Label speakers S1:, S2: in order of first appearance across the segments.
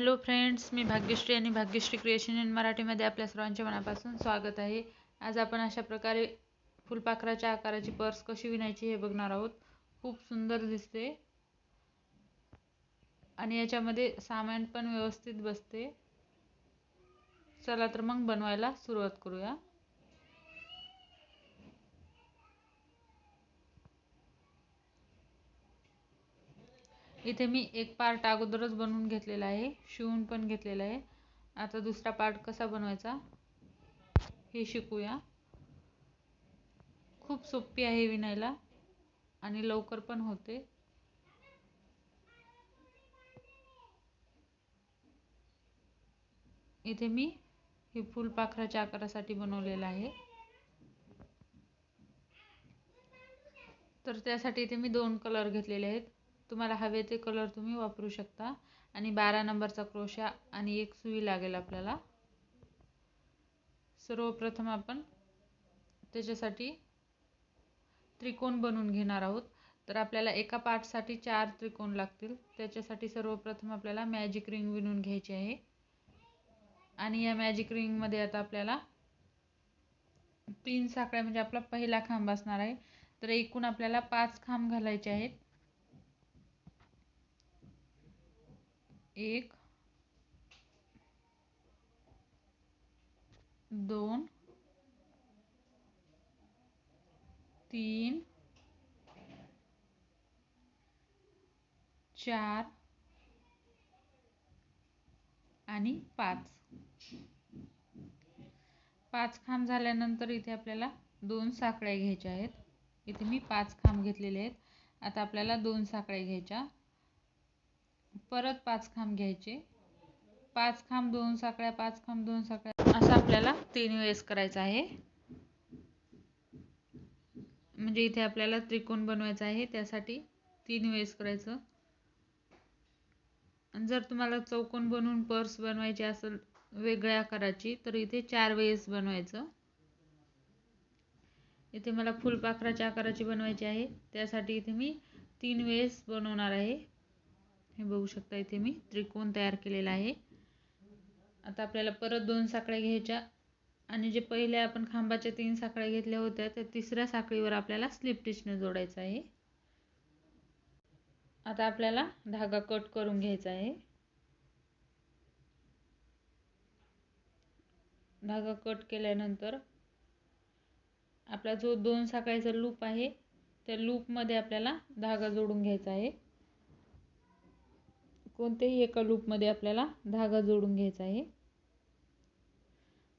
S1: Hello friends मी भाग्यश्री आणि Bhagyashree creation in मराठीमध्ये आपल्या सर्वांच्या मनापासून स्वागत आहे. आज आपण अशा प्रकारे फुलपाखराच्या आकाराची पर्स कशी विणायची हे बघणार आहोत. खूप सुंदर दिसते. आणि याच्यामध्ये सामान पण व्यवस्थित बसते. चला तर मग बनवायला सुरुवात करूया. इथे मी एक पार्ट अगोदरच बनवून घेतलेला आहे. शिवून पण घेतलेला आहे. आता दुसरा पार्ट कसा बनवायचा? हे शिकूया. खूप सोपी आहे विणायला आणि लवकर पण होते. इथे मी हे फुलपाखराच्या आकारासाठी बनवलेलं आहे. तर त्यासाठी इथे मी दोन कलर घेतलेले आहेत. तुम्हाला हवे ते कलर तुम्ही वापरू शकता. आणि बारा नंबरचा क्रोशा आणि एक सुई लागेल आपल्याला. सर्वप्रथम आपण त्याच्यासाठी त्रिकोण बनवून घेणार आहोत. तर आपल्याला एका पार्टसाठी चार त्रिकोण लागतील. त्याच्यासाठी सर्वप्रथम आपल्याला मॅजिक रिंग विणून घ्यायची आहे. आणि या मॅजिक रिंगमध्ये आता आपल्याला तीन साखळ्या म्हणजे आपला पहिला खांब असणार आहे. तर एकूण आपल्याला पाच खांब घालायचे आहेत. एक दोन तीन चार आणि पाच. पाच खांब झाल्यानंतर इथे आपल्याला दोन साखळ्या घ्यायच्या आहेत. इथे मी पाच खांब घेतलेले आहेत. आता आपल्याला दोन साखळ्या घ्यायच्या. परत पाच खांब घ्यायचे. पाच खांब दोन साखळ्या पाच खांब दोन साखळ्या. असं आपल्याला तीन वेळेस करायचं आहे. म्हणजे इथे आपल्याला त्रिकोण बनवायचा आहे त्यासाठी तीन वेळेस करायचं. जर तुम्हाला चौकोन बनवून पर्स बनवायची असेल वेगळ्या आकाराची तर इथे चार वेळेस बनवायचं. इथे मला फुलपाखराच्या आकाराची बनवायची आहे. त्यासाठी इथे मी तीन वेळेस बनवणार आहे. हे बघू शकता इथे मी त्रिकोण तयार केलेला आहे. आता आपल्याला परत दोन साखळ्या घ्यायच्या आणि जे पहिले आपण खांबाच्या तीन साखळ्या घेतल्या होत्या त्या तिसऱ्या साखळीवर आपल्याला स्लिप टिचने जोडायचं आहे. आता आपल्याला धागा कट करून घ्यायचा आहे. धागा कट केल्यानंतर आपला जो दोन साखळीचा लूप आहे त्या लूपमध्ये आपल्याला धागा जोडून घ्यायचा आहे. कोणत्याही एका लूपमध्ये आपल्याला धागा जोडून घ्यायचा आहे.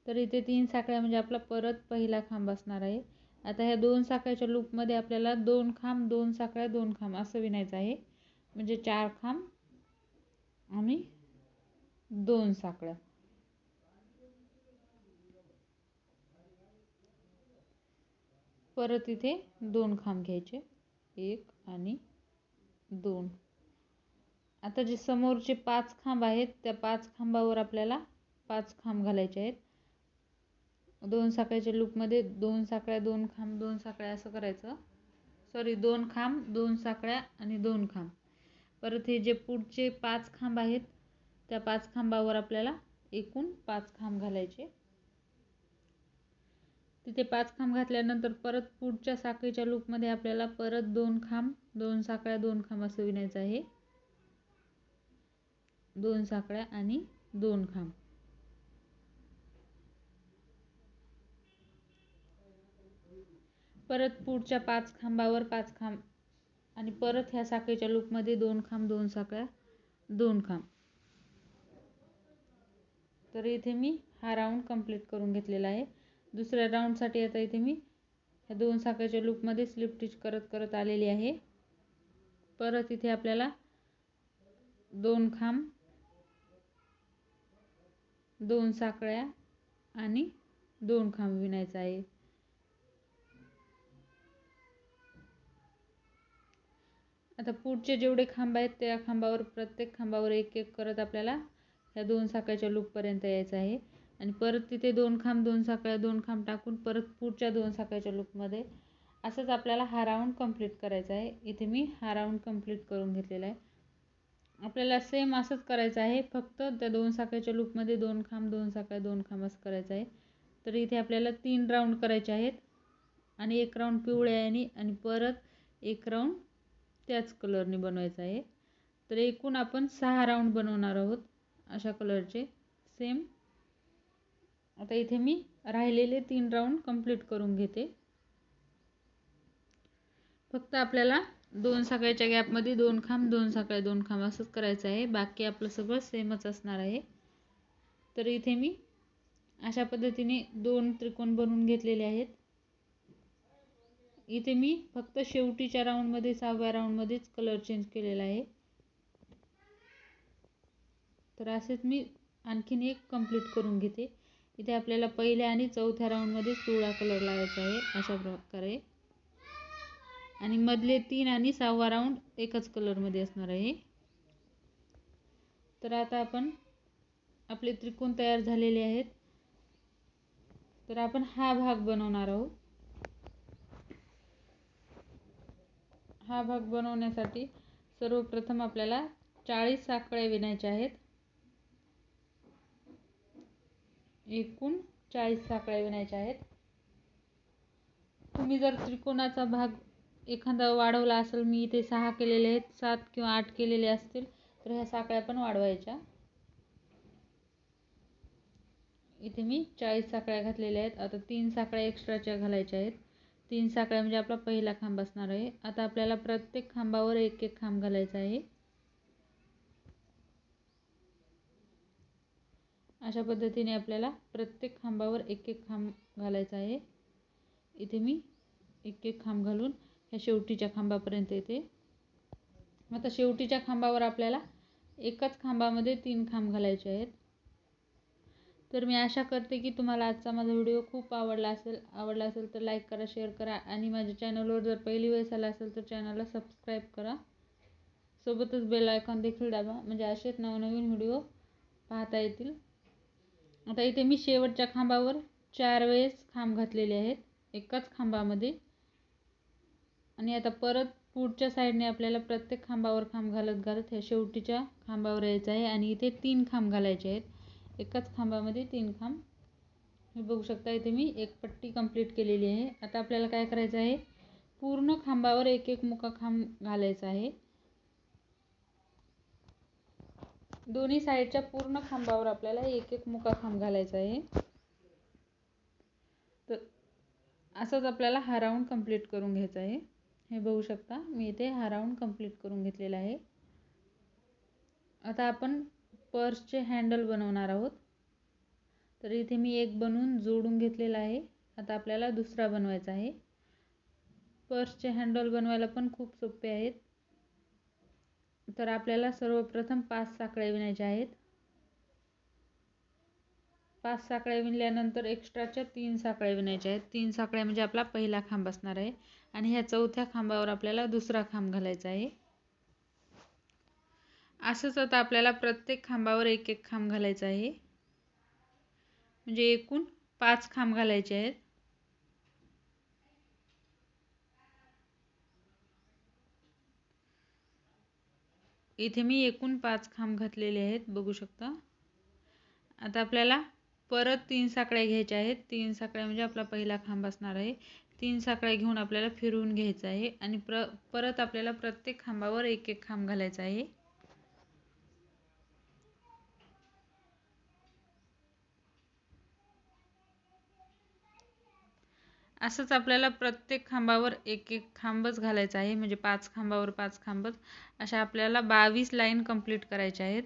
S1: तर इथे तीन साखळ्या म्हणजे आपला परत पहिला खांब असणार आहे. आता ह्या दोन साखळ्याच्या लूपमध्ये आपल्याला दोन खांब दोन साखळ्या दोन खांब असं विणायचं आहे. म्हणजे चार खांब आणि दोन साखळ्या. परत इथे दोन खांब घ्यायचे. एक आणि दोन. आता जे समोरचे पाच खांब आहेत त्या पाच खांबावर आपल्याला पाच खांब घालायचे आहेत. दोन साखळ्याच्या लूपमध्ये दोन साखळ्या दोन खांब दोन साखळ्या असं करायचं. सॉरी दोन खांब दोन साखळ्या आणि दोन खांब. परत हे जे पुढचे पाच खांब आहेत त्या पाच खांबावर आपल्याला एकूण पाच खांब घालायचे. तिथे पाच खांब घातल्यानंतर परत पुढच्या साखळीच्या लूपमध्ये आपल्याला परत दोन खांब दोन साखळ्या दोन खांब असं विणायचं आहे. दोन साखळ्या आणि दोन खांब. परत पुढच्या पाच खांबावर पाच खांब आणि परत ह्या साखळीच्या लूपमध्ये दोन खांब दोन साखळ्या दोन खांब. तर इथे मी हा राऊंड कंप्लीट करून घेतलेला आहे. दुसऱ्या राऊंडसाठी आता इथे मी ह्या दोन साखळीच्या लूपमध्ये स्लिप टिच करत करत आलेली आहे. परत इथे आपल्याला दोन खांब दोन साखळ्या आणि दोन खांब विणायचा आहे. आता पुढचे जेवढे खांब आहेत त्या खांबावर प्रत्येक खांबावर एक एक करत आपल्याला ह्या दोन साखळ्याच्या लूपपर्यंत यायचं आहे. आणि परत तिथे दोन खांब दोन साखळ्या दोन खांब टाकून परत पुढच्या दोन साखळ्याच्या लूपमध्ये असंच आपल्याला हा राऊंड कंप्लीट करायचा आहे. इथे मी हा राऊंड कंप्लीट करून घेतलेला आहे. आपल्याला सेम असंच करायचं आहे. फक्त त्या दोन साखळीच्या लूपमध्ये दोन खांब दोन साखळ्या दोन खांब असं करायचं आहे. तर इथे आपल्याला तीन राऊंड करायचे आहेत. आणि एक राऊंड पिवळ्या आणि आणि परत एक राऊंड त्याच कलरने बनवायचा आहे. तर एकूण आपण सहा राऊंड बनवणार आहोत अशा कलरचे सेम आता इथे मी राहिलेले तीन राऊंड कंप्लीट करून घेते. फक्त आपल्याला दोन साखळ्याच्या गॅपमध्ये दोन खांब दोन साखळ्या दोन खांब असंच करायचं आहे. बाकी आपलं सगळं सेमच असणार आहे. तर इथे मी अशा पद्धतीने दोन त्रिकोण बनवून घेतलेले आहेत. इथे मी फक्त शेवटीच्या राऊंडमध्ये सहाव्या राऊंडमध्येच कलर चेंज केलेला आहे. तर असेच मी आणखीन एक कंप्लीट करून घेते. इथे आपल्याला पहिल्या आणि चौथ्या राऊंडमध्येच पिवळा कलर लावायचा आहे अशा प्रकारे. आणि मधले तीन आणि सहावा राऊंड एकच कलरमध्ये असणार आहे. तर आता आपण आपले त्रिकोण तयार झालेले आहेत. तर आपण हा भाग बनवणार आहोत. हा भाग बनवण्यासाठी सर्वप्रथम आपल्याला चाळीस साखळ्या विणायच्या आहेत. एकूण चाळीस साखळ्या विणायच्या आहेत. तुम्ही जर त्रिकोणाचा भाग एखादा वाढवला असेल मी इथे सहा केलेले आहेत सात किंवा आठ केलेले असतील तर ह्या साखळ्या पण वाढवायच्या. इथे मी चाळीस साखळ्या घातलेल्या आहेत. आता तीन साखळ्या एक्स्ट्राच्या घालायच्या आहेत. तीन साखळ्या म्हणजे आपला पहिला खांब असणार आहे. आता आपल्याला प्रत्येक खांबावर एक एक खांब घालायचा आहे. अशा पद्धतीने आपल्याला प्रत्येक खांबावर एक एक खांब घालायचा आहे. इथे मी एक एक खांब घालून ह्या शेवटीच्या खांबापर्यंत येते. आता शेवटीच्या खांबावर आपल्याला एकाच खांबामध्ये तीन खांब घालायचे आहेत. तर मी आशा करते की तुम्हाला आजचा माझा व्हिडिओ खूप आवडला असेल आवडला असेल तर लाईक करा शेअर करा आणि माझ्या चॅनलवर जर पहिली वेळेस आला असेल तर चॅनलला सबस्क्राईब करा. सोबतच बेल आयकॉन देखील दाबा म्हणजे असेच नवनवीन व्हिडिओ पाहता येतील. आता इथे मी शेवटच्या खांबावर चार वेळेस खांब घातलेले आहेत. एकाच खांबामध्ये आणि आता परत पुढच्या साईडने आपल्याला प्रत्येक खांबावर खांब घालत घालत ह्या शेवटीच्या खांबावर यायचं आहे आणि इथे तीन खांब घालायचे आहेत. एकाच खांबामध्ये तीन खांब. हे बघू शकता इथे मी एक पट्टी कंप्लीट केलेली आहे. आता आपल्याला काय करायचं आहे? पूर्ण खांबावर एक एक मुका खांब घालायचा आहे. दोन्ही साईडच्या पूर्ण खांबावर आपल्याला एक एक मुका खांब घालायचा आहे. तर असंच आपल्याला हा राऊंड कंप्लीट करून घ्यायचा आहे. हे बघू शकता. मी इथे हा राऊंड कंप्लीट करून घेतलेला आहे. आता आपण पर्सचे हँडल बनवणार आहोत. तर इथे मी एक बनवून जोडून घेतलेला आहे. आता आपल्याला दुसरा बनवायचा आहे. पर्सचे हँडल बनवायला पण खूप सोपे आहेत. तर आपल्याला सर्वप्रथम पाच साखळ्या विणायच्या आहेत. पाच साखळ्या विणल्यानंतर एक्स्ट्राच्या तीन साखळ्या विणायच्या आहेत. तीन साखळ्या म्हणजे आपला पहिला खांब असणार आहे. आणि ह्या चौथ्या खांबावर आपल्याला दुसरा खांब घालायचा आहे. असंच आता आपल्याला प्रत्येक खांबावर एक एक खांब घालायचा आहे. म्हणजे एकूण पाच खांब घालायचे आहेत. इथे मी एकूण पाच खांब घातलेले आहेत. बघू शकता. आता आपल्याला परत तीन साखळ्या घ्यायच्या आहेत. तीन साखळ्या म्हणजे आपला पहिला खांब असणार आहे. तीन साखळ्या घेऊन आपल्याला फिरवून घ्यायचं आहे आणि प्र परत आपल्याला प्रत्येक खांबावर एक एक खांब घालायचा आहे. असंच आपल्याला प्रत्येक खांबावर एक एक खांबच घालायचा आहे. म्हणजे पाच खांबावर पाच खांबच अशा आपल्याला बावीस लाईन कंप्लीट करायच्या आहेत.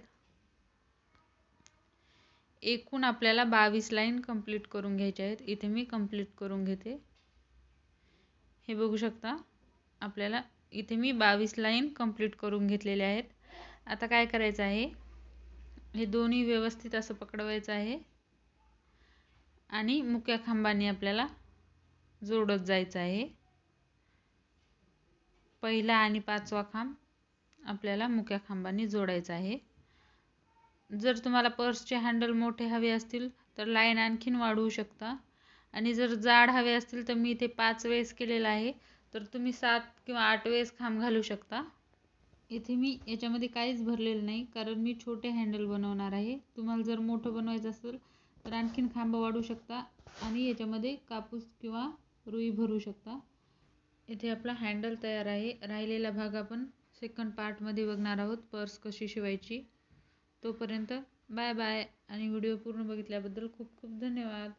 S1: एकूण आपल्याला बावीस लाईन कंप्लीट करून घ्यायच्या आहेत. इथे मी कंप्लीट करून घेते. हे बघू शकता. आपल्याला इथे मी बावीस लाईन कंप्लीट करून घेतलेले आहेत. आता काय करायचं आहे? हे दोन्ही व्यवस्थित असं पकडवायचं आहे. आणि मुक्या खांबाने आपल्याला जोडत जायचं आहे. पहिला आणि पाचवा खांब आपल्याला मुक्या खांबाने जोडायचा आहे. जर तुम्हाला पर्सचे हँडल मोठे हवे असतील तर लाईन आणखीन वाढवू शकता. आणि जर जाड हवे असतील तर मी इथे पाच वेळेस केलेलं आहे तर तुम्ही सात किंवा आठ वेळेस खांब घालू शकता. इथे मी याच्यामध्ये काहीच भरलेलं नाही कारण मी छोटे हँडल बनवणार आहे. तुम्हाला जर मोठं बनवायचं असेल तर आणखीन खांब वाढू शकता आणि याच्यामध्ये कापूस किंवा रुई भरू शकता. इथे आपला हँडल तयार आहे. राहिलेला भाग आपण सेकंड पार्टमध्ये बघणार आहोत पर्स कशी शिवायची. तोपर्यंत बाय बाय आणि व्हिडिओ पूर्ण बघितल्याबद्दल खूप खूप धन्यवाद.